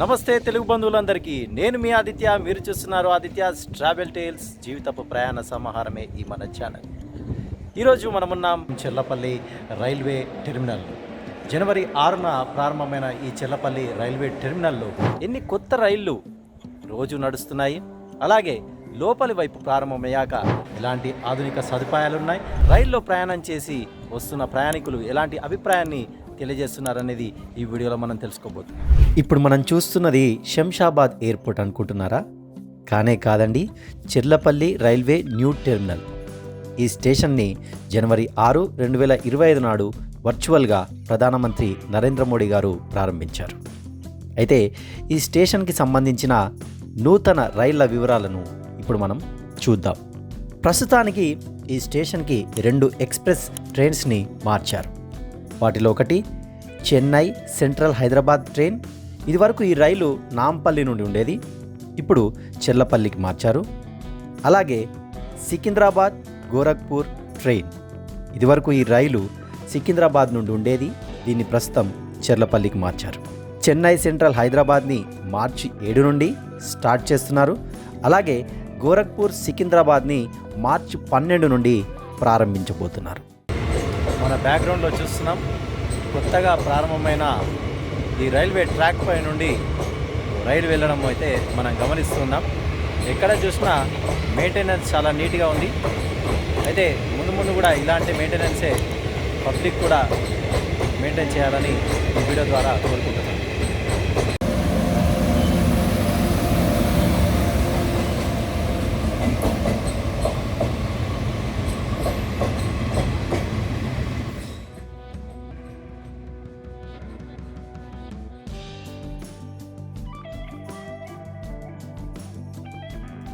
నమస్తే తెలుగు బంధువులందరికీ. నేను మీ ఆదిత్య మీరు చూస్తున్నారు ఆదిత్య ట్రావెల్ టైల్స్ జీవితపు ప్రయాణ సమాహారమే ఈ మన ఛానల్. ఈరోజు మనమున్నాం చెల్లపల్లి రైల్వే టెర్మినల్. జనవరి ఆరున ప్రారంభమైన ఈ చెల్లపల్లి రైల్వే టెర్మినల్లో ఎన్ని కొత్త రైళ్ళు రోజు నడుస్తున్నాయి. అలాగే లోపలి వైపు ప్రారంభమయ్యాక ఎలాంటి ఆధునిక సదుపాయాలు ఉన్నాయి రైల్లో ప్రయాణం చేసి వస్తున్న ప్రయాణికులు ఎలాంటి అభిప్రాయాన్ని తెలియజేస్తున్నారనేది ఈ వీడియోలో మనం తెలుసుకోబోతున్నాం. ఇప్పుడు మనం చూస్తున్నది శంషాబాద్ ఎయిర్పోర్ట్ అనుకుంటున్నారా? కానే కాదండి చిర్లపల్లి రైల్వే న్యూ టెర్మినల్. ఈ స్టేషన్ని జనవరి ఆరు రెండు వేల ఇరవై ఐదు నాడు వర్చువల్గా ప్రధానమంత్రి నరేంద్ర మోడీ గారు ప్రారంభించారు. అయితే ఈ స్టేషన్కి సంబంధించిన నూతన రైళ్ళ వివరాలను ఇప్పుడు మనం చూద్దాం. ప్రస్తుతానికి ఈ స్టేషన్కి రెండు ఎక్స్ప్రెస్ ట్రైన్స్ని మార్చారు. వాటిలో ఒకటి చెన్నై సెంట్రల్ హైదరాబాద్ ట్రైన్. ఇదివరకు ఈ రైలు నాంపల్లి నుండి ఉండేది. ఇప్పుడు చెర్లపల్లికి మార్చారు. అలాగే సికింద్రాబాద్ గోరఖ్పూర్ ట్రైన్. ఇదివరకు ఈ రైలు సికింద్రాబాద్ నుండి ఉండేది. దీన్ని ప్రస్తుతం చెర్లపల్లికి మార్చారు. చెన్నై సెంట్రల్ హైదరాబాద్ని మార్చి ఏడు నుండి స్టార్ట్ చేస్తున్నారు. అలాగే గోరఖ్పూర్ సికింద్రాబాద్ని మార్చి పన్నెండు నుండి ప్రారంభించబోతున్నారు. మన బ్యాక్గ్రౌండ్లో చూస్తున్నాం. కొత్తగా ప్రారంభమైన ఈ రైల్వే ట్రాక్ పై నుండి రైలు వెళ్ళడం అయితే మనం గమనిస్తున్నాం. ఎక్కడ చూసినా మెయింటెనెన్స్ చాలా నీట్గా ఉంది. అయితే ముందు ముందు కూడా ఇలాంటి మెయింటెనెన్సే పబ్లిక్ కూడా మెయింటైన్ చేయాలని ఈ వీడియో ద్వారా కోరుకుంటున్నాను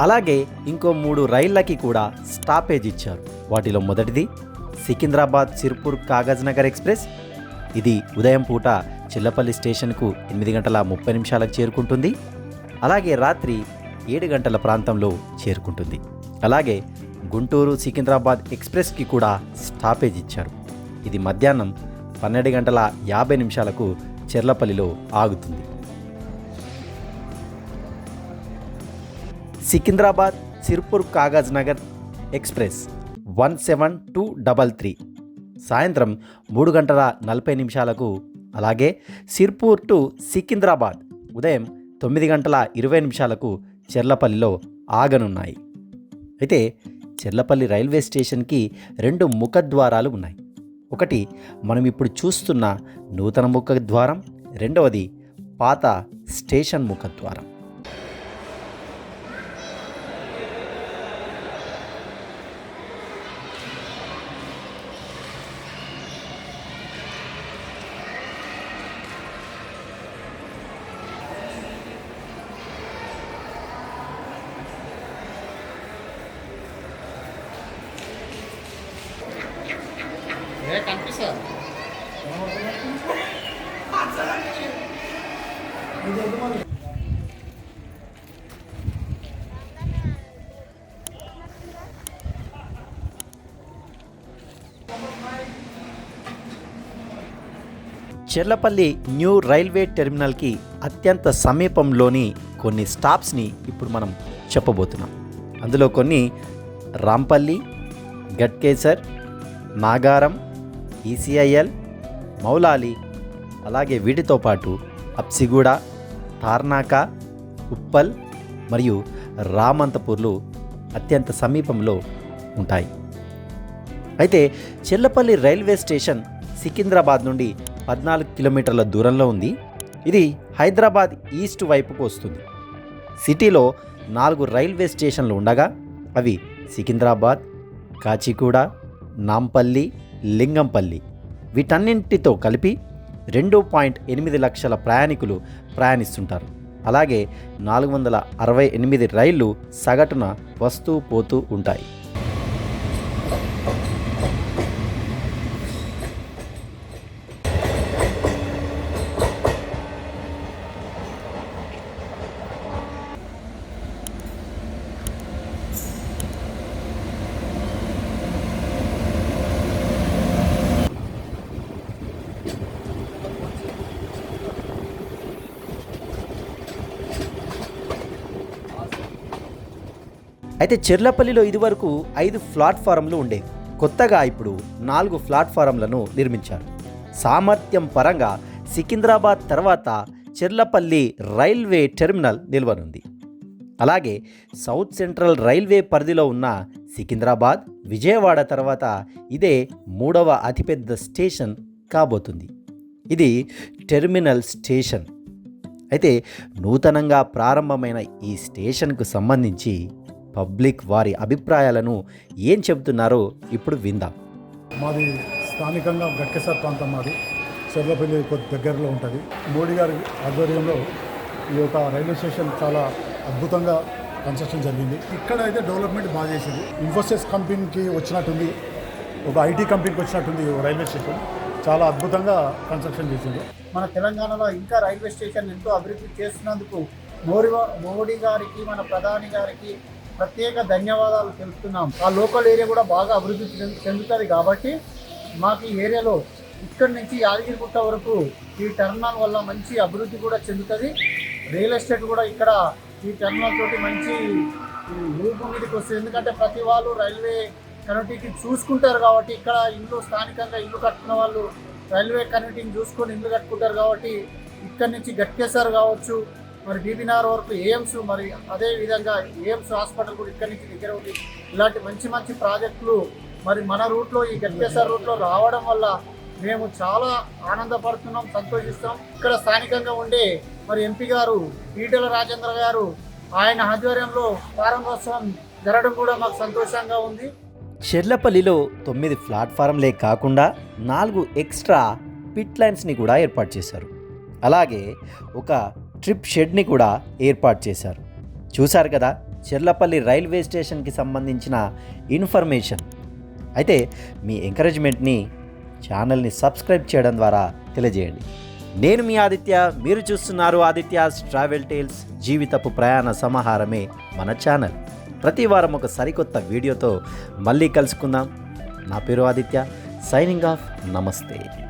అలాగే ఇంకో మూడు రైళ్ళకి కూడా స్టాపేజ్ ఇచ్చారు. వాటిలో మొదటిది సికింద్రాబాద్ సిర్పూర్ కాగజ్ నగర్ ఎక్స్ప్రెస్. ఇది ఉదయం పూట చిల్లపల్లి స్టేషన్కు ఎనిమిది గంటల ముప్పై నిమిషాలకు చేరుకుంటుంది. అలాగే రాత్రి ఏడు గంటల ప్రాంతంలో చేరుకుంటుంది. అలాగే గుంటూరు సికింద్రాబాద్ ఎక్స్ప్రెస్కి కూడా స్టాపేజ్ ఇచ్చారు. ఇది మధ్యాహ్నం పన్నెండు గంటల యాభై నిమిషాలకు చెర్లపల్లిలో ఆగుతుంది. Secunderabad Sirpur Kagaz Nagar express one seven two double three. సాయంత్రం మూడు గంటల నలభై నిమిషాలకు అలాగే సిర్పూర్ టు సికింద్రాబాద్ ఉదయం తొమ్మిది గంటల ఇరవై నిమిషాలకు చెర్లపల్లిలో ఆగనున్నాయి. అయితే చెర్లపల్లి రైల్వే స్టేషన్కి రెండు ముఖద్వారాలు ఉన్నాయి. ఒకటి మనం ఇప్పుడు చూస్తున్న నూతన ముఖద్వారం రెండవది పాత స్టేషన్ ముఖద్వారం. కనిపిస్తుంది చెర్లపల్లి న్యూ రైల్వే టెర్మినల్కి అత్యంత సమీపంలోని కొన్ని స్టాప్స్ని ఇప్పుడు మనం చెప్పబోతున్నాం. అందులో కొన్ని రాంపల్లి గట్కేసర్ నాగారం ఈసీఐఎల్ మౌలాలి అలాగే వీటితో పాటు అప్సిగూడ తార్నాక ఉప్పల్ మరియు రామంతపూర్లు అత్యంత సమీపంలో ఉంటాయి. అయితే చెల్లపల్లి రైల్వే స్టేషన్ సికింద్రాబాద్ నుండి పద్నాలుగు కిలోమీటర్ల దూరంలో ఉంది. ఇది హైదరాబాద్ ఈస్ట్ వైపుకు వస్తుంది. సిటీలో నాలుగు రైల్వే స్టేషన్లు ఉండగా అవి సికింద్రాబాద్ కాచిగూడ నాంపల్లి లింగంపల్లి. వీటన్నింటితో కలిపి రెండు పాయింట్ ఎనిమిది లక్షల ప్రయాణికులు ప్రయాణిస్తుంటారు. అలాగే నాలుగు వందల అరవై ఎనిమిది రైళ్ళు సగటున వస్తూ పోతూ ఉంటాయి. అయితే చెర్లపల్లిలో ఇదివరకు ఐదు ప్లాట్ఫారంలు ఉండేవి. కొత్తగా ఇప్పుడు నాలుగు ప్లాట్ఫారంలను నిర్మించారు. సామర్థ్యం పరంగా సికింద్రాబాద్ తర్వాత చెర్లపల్లి రైల్వే టెర్మినల్ నిల్వనుంది. అలాగే సౌత్ సెంట్రల్ రైల్వే పరిధిలో ఉన్న సికింద్రాబాద్ విజయవాడ తర్వాత ఇదే మూడవ అతిపెద్ద స్టేషన్ కాబోతుంది. ఇది టెర్మినల్ స్టేషన్. అయితే నూతనంగా ప్రారంభమైన ఈ స్టేషన్కు సంబంధించి పబ్లిక్ వారి అభిప్రాయాలను ఏం చెబుతున్నారో ఇప్పుడు విందాం. మాది స్థానికంగా గట్కేసర్ ప్రాంతం మాది. చెర్లపల్లి కొద్ది దగ్గరలో ఉంటుంది. మోడీ గారి ఆధ్వర్యంలో ఈ యొక్క రైల్వే స్టేషన్ చాలా అద్భుతంగా కన్స్ట్రక్షన్ జరిగింది. ఇక్కడ అయితే డెవలప్మెంట్ బాగా చేసింది. ఇన్ఫోసిస్ కంపెనీకి వచ్చినట్టుంది. ఒక ఐటీ కంపెనీకి వచ్చినట్టుంది రైల్వే స్టేషన్. చాలా అద్భుతంగా కన్స్ట్రక్షన్ చేసింది. మన తెలంగాణలో ఇంకా రైల్వే స్టేషన్ ఎంతో అభివృద్ధి చేస్తున్నందుకు మోడీ మోడీ గారికి మన ప్రధాని గారికి ప్రత్యేక ధన్యవాదాలు తెలుపుతున్నాం. ఆ లోకల్ ఏరియా కూడా బాగా అభివృద్ధి చెందుతుంది కాబట్టి మాకు ఈ ఏరియాలో ఇక్కడి నుంచి యాదగిరిగుట్ట వరకు ఈ టర్మినల్ వల్ల మంచి అభివృద్ధి కూడా చెందుతుంది. రియల్ ఎస్టేట్ కూడా ఇక్కడ ఈ టర్మినల్ తోటి మంచి ఈ మీదకి వస్తుంది. ఎందుకంటే ప్రతి వాళ్ళు రైల్వే కనెక్టివిటీ చూసుకుంటారు కాబట్టి ఇక్కడ ఇల్లు స్థానికంగా ఇల్లు కట్టుకున్న వాళ్ళు రైల్వే కనెక్టింగ్ చూసుకొని ఇల్లు కట్టుకుంటారు కాబట్టి ఇక్కడ నుంచి గట్కేసార్ కావచ్చు మరి బీబీనగర్ వరకు ఎయిమ్స్ మరి అదే విధంగా ఎయిమ్స్ హాస్పిటల్ కూడా ఇక్కడి నుంచి దగ్గర ఉంది. ఇలాంటి మంచి మంచి ప్రాజెక్టులు మరి మన రూట్లో ఈ గట్కేసార్ రూట్లో రావడం వల్ల మేము చాలా ఆనందపడుతున్నాం సంతోషిస్తాం. ఇక్కడ స్థానికంగా ఉండే మరి ఎంపీ గారు ఈటల రాజేంద్ర గారు ఆయన ఆధ్వర్యంలో ప్రారంభోత్సవం జరగడం కూడా మాకు సంతోషంగా ఉంది. చెర్లపల్లిలో తొమ్మిది ప్లాట్ఫారంలే కాకుండా నాలుగు ఎక్స్ట్రా పిట్ లైన్స్ని కూడా ఏర్పాటు చేశారు. అలాగే ఒక ట్రిప్ షెడ్ని కూడా ఏర్పాటు చేశారు. చూశారు కదా చెర్లపల్లి రైల్వే స్టేషన్కి సంబంధించిన ఇన్ఫర్మేషన్. అయితే మీ ఎంకరేజ్మెంట్ని ఛానల్ని సబ్స్క్రైబ్ చేయడం ద్వారా తెలియజేయండి. నేను మీ ఆదిత్య మీరు చూస్తున్నారు ఆదిత్యాస్ ట్రావెల్ టేల్స్ జీవితపు ప్రయాణ సమాహారమే మన ఛానల్. ప్రతి వారం ఒక సరికొత్త వీడియోతో మళ్ళీ కలుసుకుందాం. నా పేరు ఆదిత్య సైనింగ్ ఆఫ్ నమస్తే.